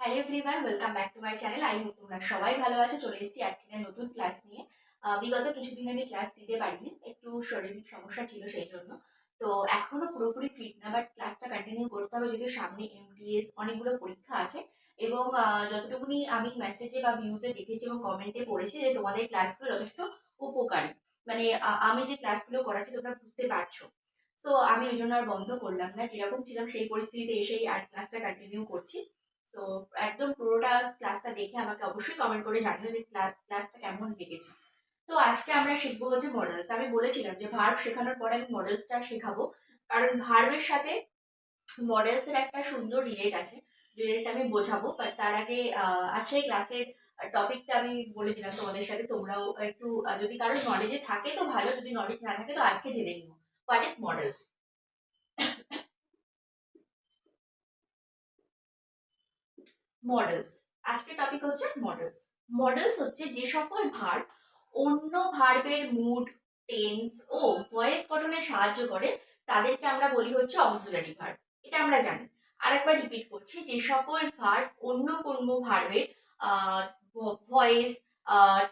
Hello everyone welcome back to my channel I hope তোমরা সবাই ভালো আছো। চলে এসেছি আজকে একটা নতুন ক্লাস নিয়ে। বিগত কিছুদিন আমি ক্লাস দিতে পারিনি, একটু শারীরিক সমস্যা ছিল সেই জন্য তো এখনও পুরোপুরি ফিট না বাট ক্লাসটা কন্টিনিউ করতে হবে যেহেতু সামনে এমডিএস অনেকগুলো পরীক্ষা আছে। এবং যতটুকুনি আমি মেসেজে বা ভিউজে দেখেছি এবং কমেন্টে পড়েছি যে তোমাদের ক্লাসগুলো যথেষ্ট উপকারী। মানে আমি যে ক্লাসগুলো করাচ্ছি তোমরা বুঝতে পারছ। তো আমি ওই জন্য আর বন্ধ করলাম না। যেরকম ছিলাম সেই পরিস্থিতিতে এসেই আর ক্লাসটা কন্টিনিউ করছি। তো একদম পুরোটা ক্লাসটা দেখে আমাকে অবশ্যই কমেন্ট করে জানিও যে ক্লাসটা কেমন লেগেছে। তো আজকে আমরা শিখব হচ্ছে মডেলস আমি বলেছিলাম যে ভার্ব শেখানোর পরে আমি মডেলসটা শেখাবো। কারণ ভার্বের সাথে মডেলস এর একটা সুন্দর রিলেট আছে। রিলেটটা আমি বোঝাবো বাট তার আগে আজকের ক্লাসের টপিকটা আমি বলে দিলাম তোমাদের সাথে। তোমরাও একটু, যদি কারোর নলেজে থাকে তো ভালো, যদি নলেজ না থাকে তো আজকে জেনে নিও। হোয়াট ইজ মডেলস মডেলস আজকের টপিক হচ্ছে মডেলস মডেলস হচ্ছে যে সকল ভার্ব অন্য ভার্বের মুড টেন্স ও ভয়েস গঠনে সাহায্য করে, তাদেরকে আমরা বলি হচ্ছে অক্সিলারি ভার্ব এটা আমরা জানি। আরেকবার রিপিট করছি, যে সকল ভার্ব অন্য কোনো ভার্বের ভয়েস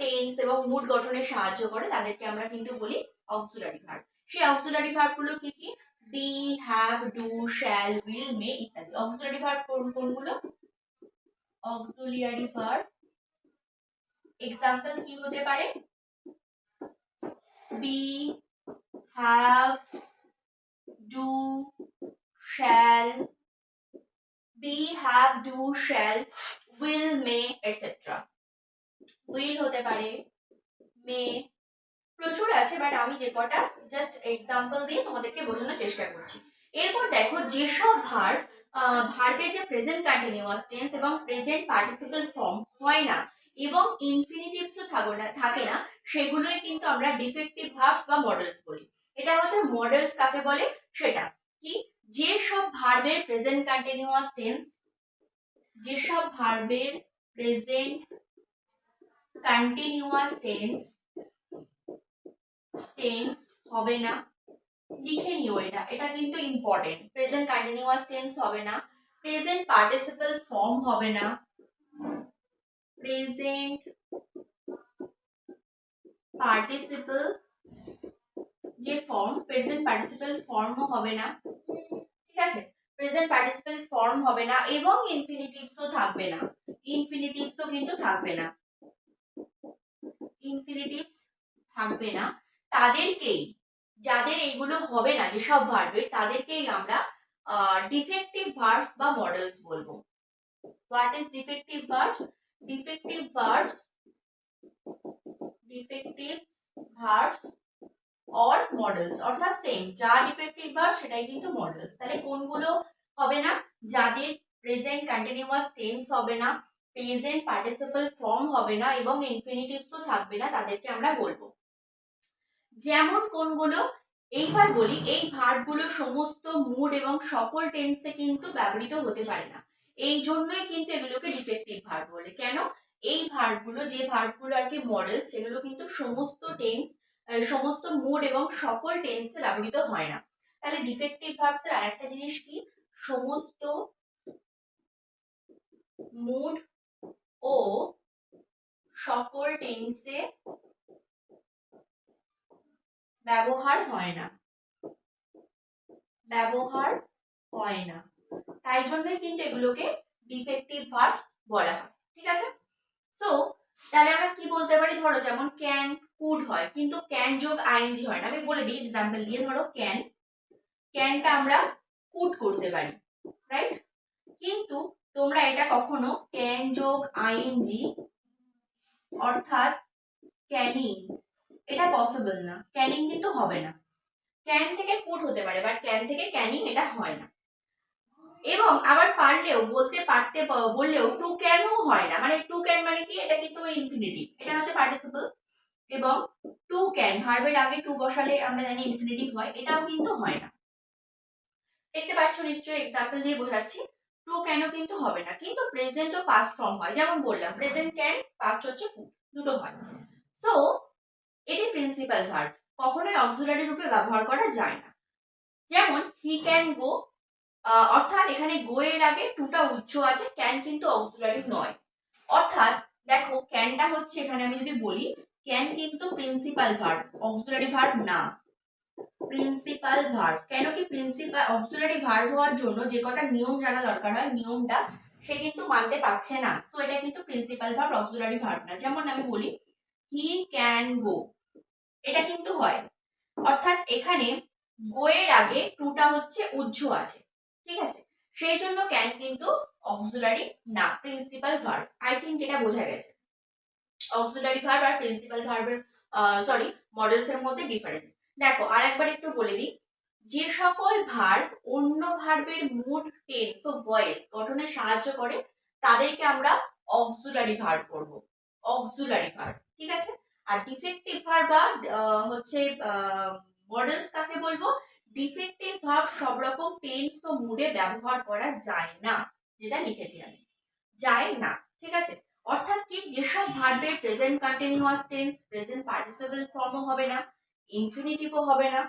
টেন্স এবং মুড গঠনে সাহায্য করে, তাদেরকে আমরা কিন্তু বলি অক্সিলারি ভার্ব সেই অক্সিলারি ভার্বগুলো কি কি? Be have do shall will may ইত্যাদি। অক্সিলারি ভার্ব কোনগুলো? Auxiliary verb. এক্সাম্পল কি হতে পারে? Be have do shall be have do shall will may etcetera will হতে পারে মে প্রচুর আছে বাট আমি যে কটা জাস্ট এক্সাম্পল দিয়ে তোমাদেরকে বোঝানোর চেষ্টা করছি। এরপর দেখো যেসব ভার্ব ভার্বে যে প্রেজেন্ট কন্টিনিউয়াস টেন্স এবং প্রেজেন্ট পার্টিসিপল ফর্ম হয় না, এবং ইনফিনিটিভসও থাকে না থাকে না, সেগুলোই কিন্তু আমরা ডিফেক্টিভ ভার্বস বা মডেলস বলি। এটা হচ্ছে মডেলস কাকে বলে? সেটা কি? যে সব ভার্বের প্রেজেন্ট কন্টিনিউয়াস টেন্স যেসব ভার্বের প্রেজেন্ট কন্টিনিউয়াস টেন্স টেন্স হবে না লিখে নিও এটা। এটা কিন্তু ইম্পর্টেন্ট প্রেজেন্ট কন্টিনিউয়াস টেন্স হবে না। প্রেজেন্ট পার্টিসিপল ফর্ম হবে না। প্রেজেন্ট পার্টিসিপল যে ফর্ম প্রেজেন্ট পার্টিসিপল ফর্মও হবে না। ঠিক আছে? প্রেজেন্ট পার্টিসিপল ফর্ম হবে না এবং ইনফিনিটিভসও থাকবে না। ইনফিনিটিভসও কিন্তু থাকবে না। ইনফিনিটিভস থাকবে না। তাদেরকেই যাদের এইগুলো হবে না যেসব ভার্বের তাদেরকেই আমরা ডিফেক্টিভ ভার্বস বা মডেলস বলব। What is defective verbs defective verbs defective verbs or modals অর্থাৎ সেম যা ডিফেক্টিভ ভার্ব সেটাই কিন্তু মডেলস তাহলে কোনগুলো হবে না? যাদের প্রেজেন্ট কন্টিনিউয়াস টেন্স হবে না প্রেজেন্ট পার্টিসিপল ফর্ম হবে না এবং ইনফিনিটিভসও থাকবে না, তাদেরকে আমরা বলব। যেমন কোনগুলো? এইবার বলি, এই ভার্বগুলো সমস্ত মুড এবং সকল টেন্সে কিন্তু ব্যবহৃত হতে পারে না। এই জন্যই কিন্তু এগুলোকে ডিফেক্টিভ ভার্ব বলে। কেন? এই ভার্বগুলো, যে ভার্বগুলো আর কি মডেল, সেগুলো কিন্তু সমস্ত টেন্স সমস্ত মুড এবং সকল টেন্সে ব্যবহৃত হয় না। তাহলে ডিফেক্টিভ ভার্বস এর আরেকটা জিনিস কি? সমস্ত মুড ও সকল টেন্সে ব্যবহার হয় না। ব্যবহার হয় না। তাই জন্যই কিন্তু এগুলোকে ডিফেক্টিভ ভার্বস বলা হয়। ঠিক আছে? সো তাহলে আমরা কি বলতে পারি? ধরো যেমন ক্যান কুড হয়। কিন্তু ক্যান যোগ আইএনজি হয় না। আমি বলে দিই এক্সাম্পল দিয়ে। ধরো ক্যান ক্যানটা আমরা কুড করতে পারি। রাইট কিন্তু তোমরা এটা কখনো ক্যান যোগ আইএনজি অর্থাৎ ক্যানিং এটা পসিবল না। ক্যানিং কিন্তু হবে না। ক্যান থেকে কুড হতে পারে বাট ক্যান থেকে ক্যানিং এটা হয় না। এবং আবার পারলেও, বলতে পারতে বললেও টু ক্যানও হয় না। মানে টু ক্যান মানে কি? এটা কিন্তু ইনফিনিটিভ এটা হচ্ছে পার্টিসিপল এবং টু ক্যান ভার্বের আগে টু বসালে আমরা জানি ইনফিনিটিভ হয়। এটাও কিন্তু হয় না। দেখতে পাচ্ছ নিশ্চয়ই এক্সাম্পল দিয়ে বোঝাচ্ছি। টু ক্যানও কিন্তু হবে না। কিন্তু প্রেজেন্ট ও পাস্ট ফর্ম হয়। যেমন বললাম প্রেজেন্ট ক্যান পাস্ট হচ্ছে দুটো হয়। সো এটি প্রিন্সিপাল ভার্ব কখনোই অক্সিলারি রূপে ব্যবহার করা যায় না। যেমন হি ক্যান গো অর্থাৎ এখানে গো এর আগে টুটা উচ্চ আছে ক্যান কিন্তু অক্সিলারি নয়। অর্থাৎ, দেখো ক্যানটা হচ্ছে, এখানে আমি যদি বলি ক্যান কিন্তু প্রিন্সিপাল ভার্ব অক্সিলারি ভার্ব না। প্রিন্সিপাল ভার্ব কেন কি প্রিন্সিপাল অক্সিলারি ভার্ব হওয়ার জন্য যে কটা নিয়ম জানা দরকার হয়, নিয়মটা সে কিন্তু মানতে পারছে না। সো এটা কিন্তু প্রিন্সিপাল ভার্ব অক্সিলারি ভার্ব না। যেমন আমি বলি হি ক্যান গো এটা কিন্তু হয়। অর্থাৎ এখানে গো এর আগে টুটা হচ্ছে উজ্জ আছে। ঠিক আছে? সেই জন্য ক্যান কিন্তু অক্সিলারি না প্রিন্সিপাল ভার্ব আই থিঙ্ক এটা বোঝা গেছে। অক্সিলারি ভার্ব আর প্রিন্সিপাল ভার্বের সরি মডেলস এর মধ্যে ডিফারেন্স দেখো আর একবার একটু বলে দিই। যে সকল ভার্ব অন্য ভার্বের মুড টেন্স ও ভয়েস গঠনে সাহায্য করে, তাদেরকে আমরা অক্সিলারি ভার্ব করব। অক্সিলারি ভার্ব ঠিক আছে? আর ডিফেক্টিভ ভার্ব বা হচ্ছে মডেলস কাকে বলব? ডিফেক্টিভ ভার্ব সব রকম টেন্স ও মুডে ব্যবহার করা যায় না, যেটা লিখেছি আমি। যায় না, ঠিক আছে? অর্থাৎ কি? যেসব ভার্বের present continuous tense present participle ফর্মও হবে না ইনফিনিটিভও হবে না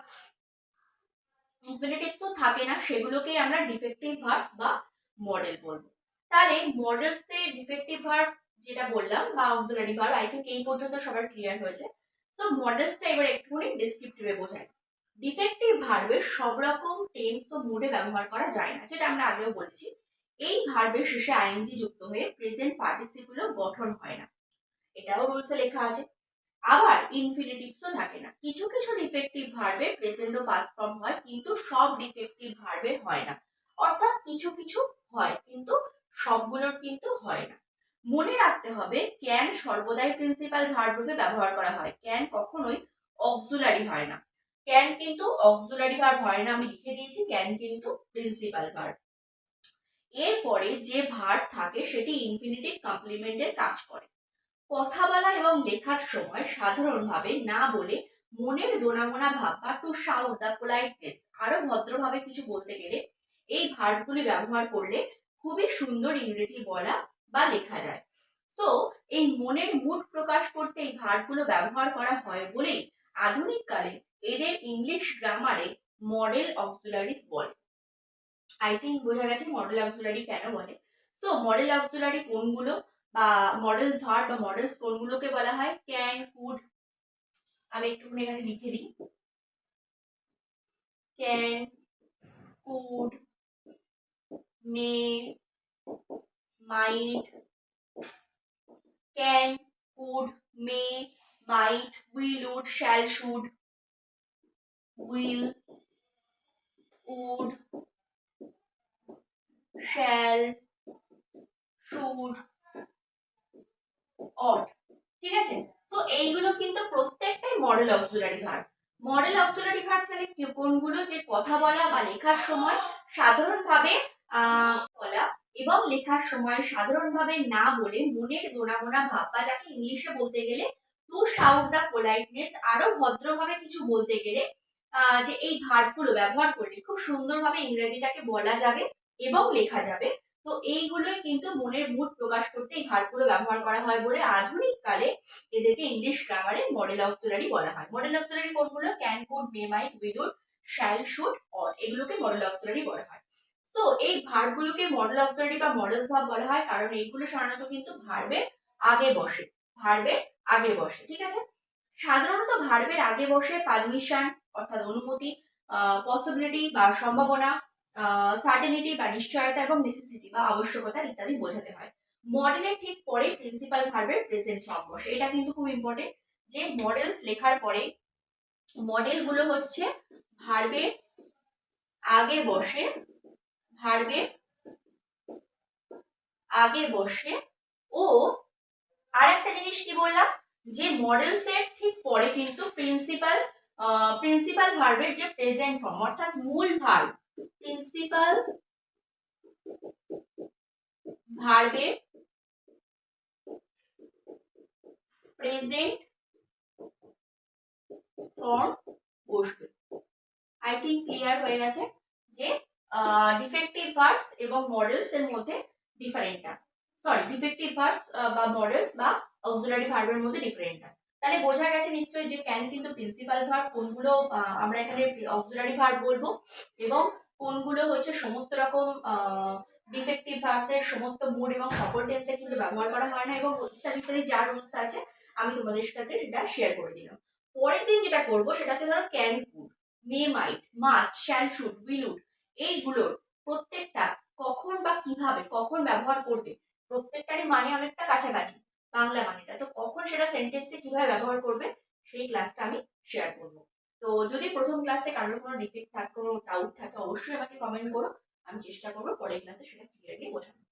ইনফিনিটিভ তো থাকে না, সেগুলোকেই আমরা ডিফেক্টিভ ভার্বস বা মডেল বলব। তাহলে মডেলস তে ডিফেক্টিভ ভার্ব যেটা বললাম, বা অক্সিলারি ভার্ব আই থিঙ্ক এই পর্যন্ত সবার ক্লিয়ার হয়েছে। তো মডেলসটা এবার একটুখানি ডেসক্রিপটিভে বোঝায় ডিফেক্টিভ ভার্বের সব রকম টেন্স ও মুডে ব্যবহার করা যায় না, যেটা আমরা আগেও বলেছি। এই ভার্বের শেষে আইএনজি যুক্ত হয়ে প্রেজেন্ট পার্টিসিপল গঠন হয় না। এটাও রুলসে লেখা আছে। আবার ইনফিনিটিভসও থাকে না। কিছু কিছু ডিফেক্টিভ ভার্বে প্রেজেন্ট ও পাস্ট ফর্ম হয়, কিন্তু সব ডিফেক্টিভ ভার্বের হয় না। অর্থাৎ কিছু কিছু হয়, কিন্তু সবগুলোর কিন্তু হয় না। মনে রাখতে হবে ক্যান সর্বদাই প্রিন্সিপাল ভার্ব রূপে ব্যবহার করা হয়। ক্যান কখনোই অক্সুলারি হয় না। ক্যান কিন্তু অক্সুলারি ভার্ব হয় না, আমি লিখে দিয়েছি ক্যান কিন্তু প্রিন্সিপাল ভার্ব এরপরে যে ভার্ব থাকে, সেটি ইনফিনিটিভ কমপ্লিমেন্টের কাজ করে। কথা বলা এবং লেখার সময় সাধারণভাবে না বলে মনের দোনামোনা ভাব বা টু শাউট দ্য পোলাইটনেস আরও ভদ্রভাবে কিছু বলতে গেলে, এই ভার্বগুলি ব্যবহার করলে খুবই সুন্দর ইংরেজি বলা বা লেখা যায়। তো এই মনের মুড প্রকাশ করতে এই ভার্বগুলো ব্যবহার করা হয় বলেই আধুনিক কালে এদের ইংলিশ গ্রামারে মডেল অক্সিলারিস বলে। আই থিঙ্ক বোঝা গেছে মডেল অক্সিলারি কেন বলে। তো মডেল অক্সিলারি কোনগুলো বা মডেল ভার্ব বা মডেলস কোনগুলোকে বলা হয়? ক্যান কুড আমি একটুখানি এখানে লিখে দিই। Can could may might can could may might will would shall should will would shall should ought ঠিক আছে? তো এইগুলো কিন্তু প্রত্যেকটাই modal auxiliary verb modal auxiliary verb কি- কোনগুলো? যে কথা বলা বা লেখার সময় সাধারণভাবে এবং লেখার সময় সাধারণভাবে না বলে মনের দোনামোনা ভাব বা যাকে ইংলিশে বলতে গেলে টু শাউট দ্য পোলাইটনেস আরও ভদ্রভাবে কিছু বলতে গেলে যে এই ভার্বগুলো ব্যবহার করলে খুব সুন্দরভাবে ইংরেজিটাকে বলা যাবে এবং লেখা যাবে। তো এইগুলোই কিন্তু মনের মুড প্রকাশ করতে এই ভার্বগুলো ব্যবহার করা হয় বলে আধুনিক কালে এদেরকে ইংলিশ গ্রামারে মডেল অক্সিলারি বলা হয়। মডেল অক্সিলারি কোনগুলো? Can could may might will shall should or এগুলোকে মডেল অক্সিলারি বলা হয়। তো এই ভার্বগুলোকে মডেল অক্সিলারি বা মডেলস ভাব বলা হয়, কারণ এইগুলো সাধারণত কিন্তু ভার্বের আগে বসে ভার্বের আগে বসে, ঠিক আছে? সাধারণত ভার্বের আগে বসে পারমিশন অর্থাৎ অনুমতি পসিবিলিটি বা সম্ভাবনা সার্টেনিটি বা নিশ্চয়তা এবং নেসেসিটি বা আবশ্যকতা ইত্যাদি বোঝাতে হয়। মডেলের ঠিক পরে প্রিন্সিপাল ভার্বের প্রেজেন্ট ফর্ম বসে। এটা কিন্তু খুব ইম্পর্টেন্ট যে মডেলস লেখার পরে মডেলগুলো হচ্ছে ভার্বের আগে বসে ভার্বের আগে বসে ও আর একটা জিনিস কি বললাম? যে মডেল সেট ঠিক পরে কিন্তু প্রিন্সিপাল প্রিন্সিপাল ভার্বের যে প্রেজেন্ট ফর্ম অর্থাৎ মূল ভার্ব প্রিন্সিপাল ভার্বের প্রেজেন্ট ফর্ম বসবে। আই থিঙ্ক ক্লিয়ার হয়ে গেছে যে ডিফেক্টিভ ভার্বস এবং মডেলস এর মধ্যে ডিফারেন্টটা সরি ডিফেক্টিভ ভার্বস বা মডেলস বা অক্সিলারি ভার্বের মধ্যে ডিফারেন্টটা তাহলে বোঝা গেছে নিশ্চয়ই যে ক্যান কিন্তু প্রিন্সিপাল ভার্ব কোনগুলো আমরা এখানে অক্সিলারি ভার্ব বলব এবং কোনগুলো হচ্ছে সমস্ত রকম ডিফেক্টিভ ভার্বসের সমস্ত মুড এবং সকল টেন্সে কিন্তু ব্যবহার করা হয় না এবং ইত্যাদি ইত্যাদি যা রুলস আছে আমি তোমাদের সাথে সেটা শেয়ার করে দিলাম। পরের দিন যেটা করব সেটা হচ্ছে ধরো can could may might must shall should will would এইগুলোর প্রত্যেকটা কখন বা কীভাবে, কখন ব্যবহার করবে, প্রত্যেকটারই মানে অনেকটা কাছাকাছি, বাংলা মানেটা। তো কখন সেটা সেন্টেন্সে কীভাবে ব্যবহার করবে, সেই ক্লাসটা আমি শেয়ার করব। তো যদি প্রথম ক্লাসে কারোর কোনো ডিফেক্ট থাকে কোনো ডাউট থাকে, অবশ্যই আমাকে কমেন্ট করো, আমি চেষ্টা করব পরের ক্লাসে সেটা ক্লিয়ারলি বোঝানো